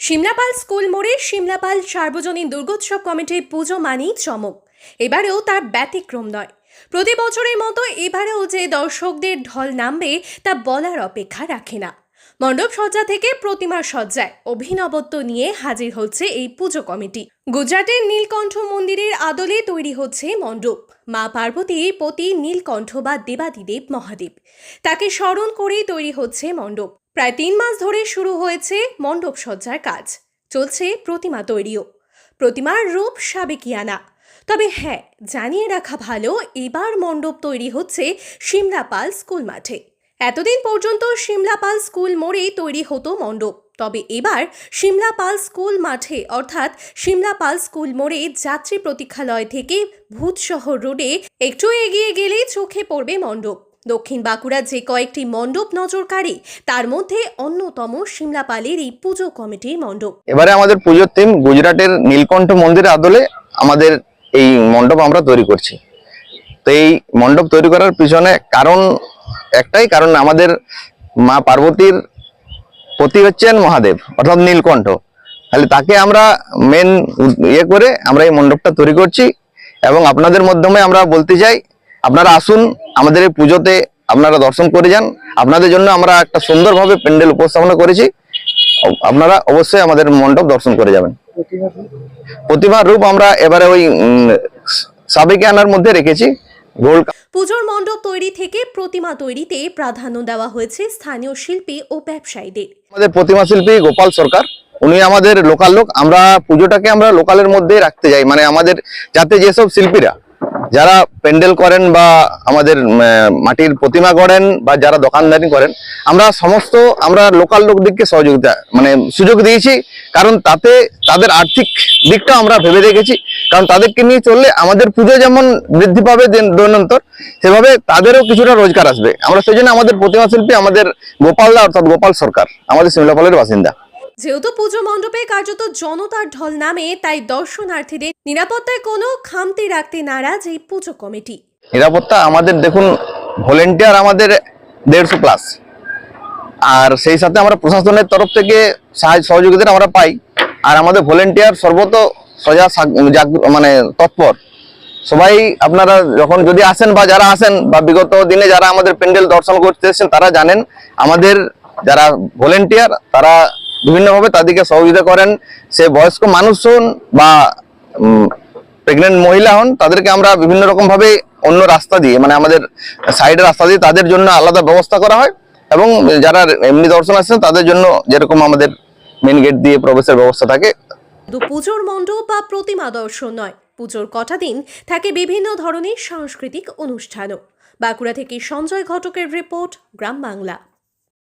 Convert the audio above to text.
Simlapal school মোড়ে সিমলাপাল সার্বজনীন দুর্গোৎসব কমিটির পুজো মানেই চমক। এবারেও তার ব্যতিক্রম নয়। প্রতি বছরের মতো এবারেও যে দর্শকদের ঢল নামবে, তা বলার অপেক্ষা রাখে না। মণ্ডপ সজ্জা থেকে প্রতিমার সজ্জায় অভিনবত্ব নিয়ে হাজির হচ্ছে এই পুজো কমিটি। গুজরাটের নীলকণ্ঠ মন্দিরের আদলে তৈরি হচ্ছে মণ্ডপ। মা পার্বতীর পতি নীলকণ্ঠ বা দেবাদিদেব মহাদেব। তাকে স্মরণ করেই তৈরি হচ্ছে মণ্ডপ। প্রায় তিন মাস ধরে শুরু হয়েছে মণ্ডপ সজ্জার কাজ। চলছে প্রতিমা তৈরিও। প্রতিমার রূপ সাবেকিয়ানা। তবে হ্যাঁ জানিয়ে রাখা ভালো, এবার মণ্ডপ তৈরি হচ্ছে সিমলাপাল স্কুল মাঠে। এতদিন পর্যন্ত সিমলাপাল স্কুল মোড়েই তৈরি হতো মণ্ডপ। তবে এবার সিমলাপাল স্কুল মাঠে, অর্থাৎ সিমলাপাল স্কুল মোড়ে যাত্রী প্রতীক্ষালয় থেকে ভূতশহর রোডে একটু এগিয়ে গেলেই চোখে পড়বে মণ্ডপ। দক্ষিণ বাঁকুড়ার যে কয়েকটি মণ্ডপ নজরকারী, তার মধ্যে অন্যতম সিমলাপালের এই পুজো কমিটির মণ্ডপ। এবারে আমাদের পুজোর থিম গুজরাটের নীলকণ্ঠ মন্দিরের আদলে আমাদের এই মণ্ডপ আমরা তৈরি করছি। তো এই মণ্ডপ তৈরি করার পিছনে কারণ একটাই, কারণ আমাদের মা পার্বতীর পতি হচ্ছেন মহাদেব, অর্থাৎ নীলকণ্ঠ। তাহলে তাকে আমরা মেন ইয়ে করে আমরা এই মণ্ডপটা তৈরি করছি এবং আপনাদের মাধ্যমে আমরা বলতে চাই আপনারা আসুন আমাদের এই পুজোতে আপনারা দর্শন করে যান। আপনাদের জন্য আমরা একটা সুন্দরভাবে প্যান্ডেল উপস্থাপনা করেছি। আপনারা অবশ্যই আমাদের মণ্ডপ দর্শন করে যাবেন। প্রতিমার রূপ আমরা এবারে ওই সাবেকে আনার মধ্যে রেখেছি। পুজোর মণ্ডপ তৈরি থেকে প্রতিমা তৈরিতে প্রাধান্য দেওয়া হয়েছে স্থানীয় শিল্পী ও ব্যবসায়ীদের। আমাদের প্রতিমা শিল্পী গোপাল সরকার উনি আমাদের লোকাল লোক। আমরা পুজোটাকে আমরা লোকালের মধ্যে রাখতে যাই। মানে আমাদের যাতে যেসব শিল্পীরা যারা প্যান্ডেল করেন বা আমাদের মাটির প্রতিমা গড়েন বা যারা দোকানদারি করেন, আমরা সমস্ত, আমরা লোকাল লোকদেরকে সহযোগিতা মানে সুযোগ দিয়েছি। কারণ তাতে তাদের আর্থিক দিকটা আমরা ভেবে রেখেছি। কারণ তাদেরকে নিয়ে চললে আমাদের পুজো যেমন বৃদ্ধি পাবে দিন- দৈনন্তর, সেভাবে তাদেরও কিছুটা রোজগার আসবে। আমরা সেই জন্য আমাদের প্রতিমা শিল্পী আমাদের গোপালদা অর্থাৎ গোপাল সরকার, আমাদের সিমলাপালের বাসিন্দা। যেহেতু পুজো মণ্ডপে কার্যত জনতার ঢল নামে, তাই দর্শনার্থীদের নিরাপত্তায় কোনো খামতি রাখতে নারাজ এই পুজো কমিটি। নিরাপত্তা আমাদের, দেখুন, ভলেন্টিয়ার আমাদের দেড়শো প্লাস আর সেই সাথে আমরা প্রশাসনের তরফ থেকে সাহায্য সহযোগিতা আমরা পাই। আর আমাদের ভলেন্টিয়ার সর্বত সজা মানে তৎপর। সবাই আপনারা যখন যদি আসেন বা যারা আসেন, বা বিগত দিনে যারা আমাদের প্যান্ডেল দর্শন করতে এসেছেন, তারা জানেন, আমাদের যারা ভলেন্টিয়ার, তারা বিভিন্নভাবে তাদেরকে সহযোগিতা করেন। সে বয়স্ক মানুষ হন বা প্রেগনেন্ট মহিলা হন, তাদেরকে আমরা বিভিন্ন রকম ভাবে অন্য রাস্তা দিয়ে মানে আমাদের সাইডের রাস্তা দিয়ে তাদের জন্য আলাদা ব্যবস্থা করা হয় এবং যারা এমনি দর্শন আসছেন, তাদের জন্য যেরকম আমাদের মেন গেট দিয়ে প্রবেশের ব্যবস্থা থাকে। পুজোর মণ্ডপ বা প্রতিমা দর্শন নয়, পুজোর কটা দিন থাকে বিভিন্ন ধরনের সাংস্কৃতিক অনুষ্ঠানও। বাঁকুড়া থেকে সঞ্জয় ঘটকের রিপোর্ট, গ্রাম বাংলা।